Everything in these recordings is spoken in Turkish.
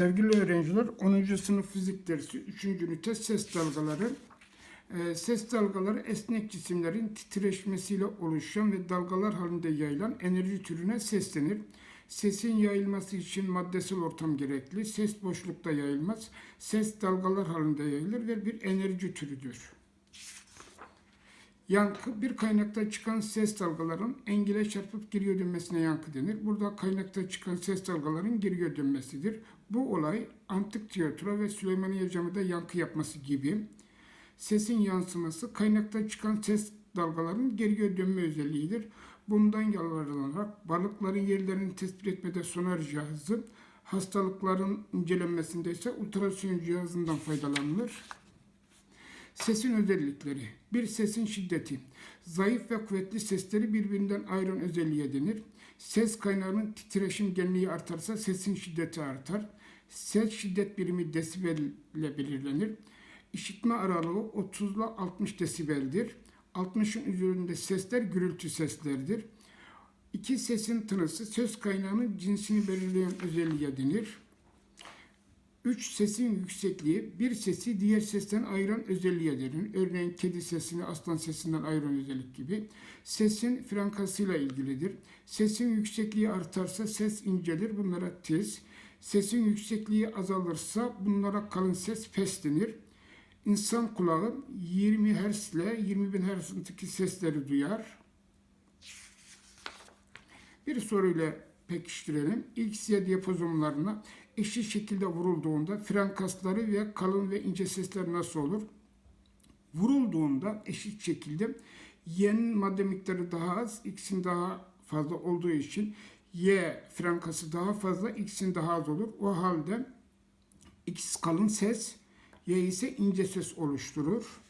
öğrenciler 10. sınıf fizik dersi 3. ünite ses dalgaları. Ee, ses dalgaları esnek cisimlerin titreşmesiyle oluşan ve dalgalar halinde yayılan enerji türüne ses denir. Sesin yayılması için maddesel ortam gerekli. Ses boşlukta yayılmaz. Ses dalgalar halinde yayılır ve bir enerji türüdür. Yankı bir kaynakta çıkan ses dalgaların engele çarpıp geriye dönmesine yankı denir. Burada kaynakta çıkan ses dalgaların geriye dönmesidir. Bu olay antik tiyatro ve Süleymaniye Camii'de yankı yapması gibi. Sesin yansıması kaynakta çıkan ses dalgaların geriye dönme özelliğidir. Bundan yararlanarak balıkların yerlerini tespit etmede sonar cihazı, hastalıkların incelenmesinde ise ultrason cihazından faydalanılır. Sesin özellikleri. Bir sesin şiddeti. Zayıf ve kuvvetli sesleri birbirinden ayıran özelliğe denir. Ses kaynağının titreşim genliği artarsa sesin şiddeti artar. Ses şiddet birimi desibel ile belirlenir. İşitme aralığı 30 ile 60 desibeldir. 60'ın üzerinde sesler gürültü seslerdir. İki sesin tınısı söz kaynağının cinsini belirleyen özelliğe denir. Üç sesin yüksekliği bir sesi diğer sesten ayıran özelliğe denir. Örneğin kedi sesini aslan sesinden ayıran özellik gibi. Sesin frekansıyla ilgilidir. Sesin yüksekliği artarsa ses incelir. Bunlara tiz. Sesin yüksekliği azalırsa bunlara kalın ses pes denir. İnsan kulağı 20 Hz ile 20 bin Hz arasındaki sesleri duyar. Bir soruyla pekiştirelim. X, Y diyapazonlarına eşit şekilde vurulduğunda frekansları ve kalın ve ince sesler nasıl olur? Vurulduğunda eşit şekilde Y'nin madde miktarı daha az, X'in daha fazla olduğu için Y frekansı daha fazla, X'in daha az olur. O halde X kalın ses, Y ise ince ses oluşturur.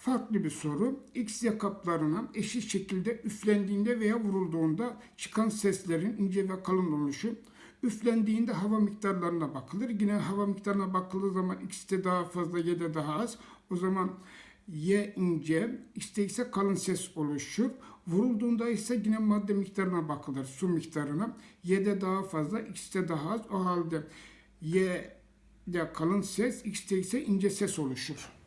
Farklı bir soru. X yakaplarına eşit şekilde üflendiğinde veya vurulduğunda çıkan seslerin ince ve kalın oluşu. Üflendiğinde hava miktarlarına bakılır. Yine hava miktarına bakıldığı zaman X'te daha fazla, Y'de daha az. O zaman Y ince, X'te ise kalın ses oluşur. Vurulduğunda ise yine madde miktarına bakılır, su miktarına. Y'de daha fazla, X'te daha az. O halde Y'de kalın ses, X'te ise ince ses oluşur.